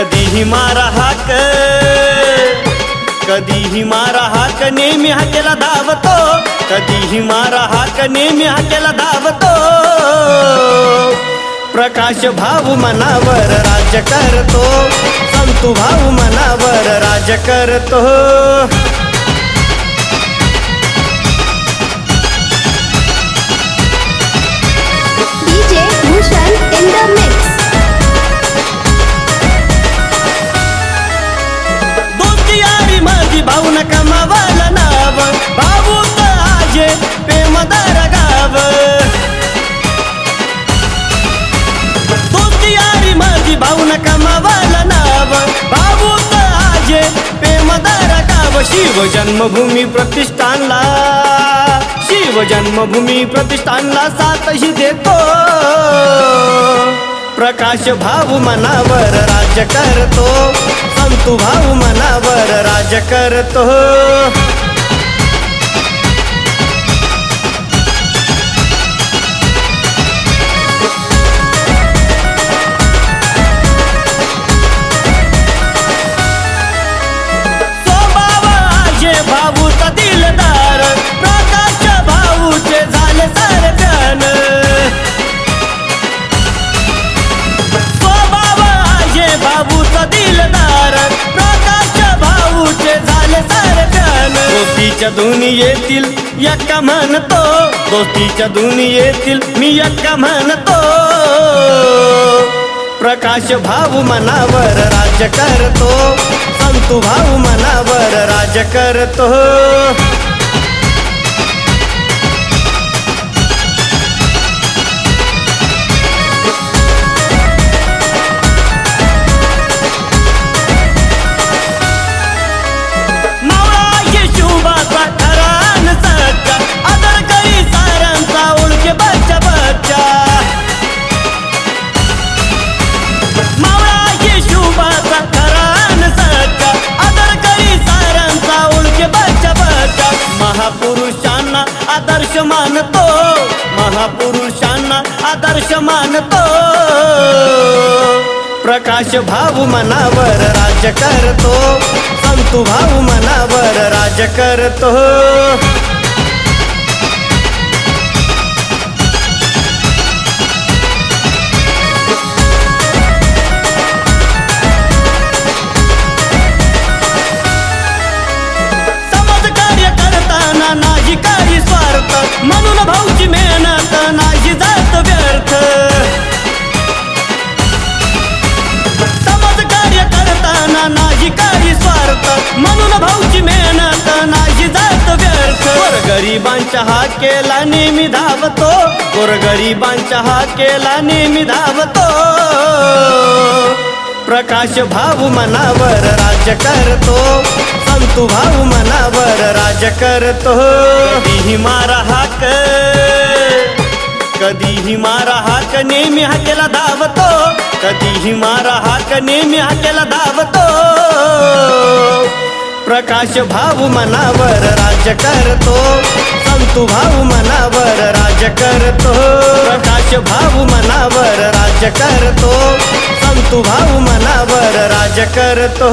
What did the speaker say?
कधीही मारा हाक. कधीही मारा हाक नेहमी हाकेला धावतो. कधीही मारा हाक नेहमी हाकेला धावतो. प्रकाश भाऊ मनावर राज करतो. संतू भाऊ मनावर राज करतो. नाव. आजे प्रेमदार गाव. माझी भाऊ नका कमावाला नाव. भाऊच आजे प्रेमदार गाव. शिव जन्मभूमी प्रतिष्ठानला. शिव जन्मभूमी प्रतिष्ठानला सातही देतो. प्रकाश भाऊ मनावर राज्य करतो. संतू भाऊ राज्य करतो. दोस्तीच्या दुनियेतील यक्का म्हणतो दोस्तीच्या दुनियेतील मी यक्का म्हणतो. प्रकाश भाऊ मनावर राज करतो संतू भाऊ मनावर राज करतो. मानतो महापुरुषांना आदर्श मानतो. प्रकाश भाऊ मनावर राज करतो संतू भाऊ मनावर राज करतो. केला नेहमी धावतो. गोरगरिबांच्या हा केला नेहमी धावतो. प्रकाश भाऊ मनावर राज्य करतो. संतू भाऊ मनावर राज करतो. कधीही मारा हाक. कधीही मारा हाक नेहमी हाकेला धावतो. कधीही मारा हाक नेहमी हाकेला धावतो. प्रकाश भाऊ मनावर राज करतो. तू भाऊ मनावर राज करतो. प्रकाश भाऊ मनावर राज करतो. संतू भाऊ मनावर राज करतो.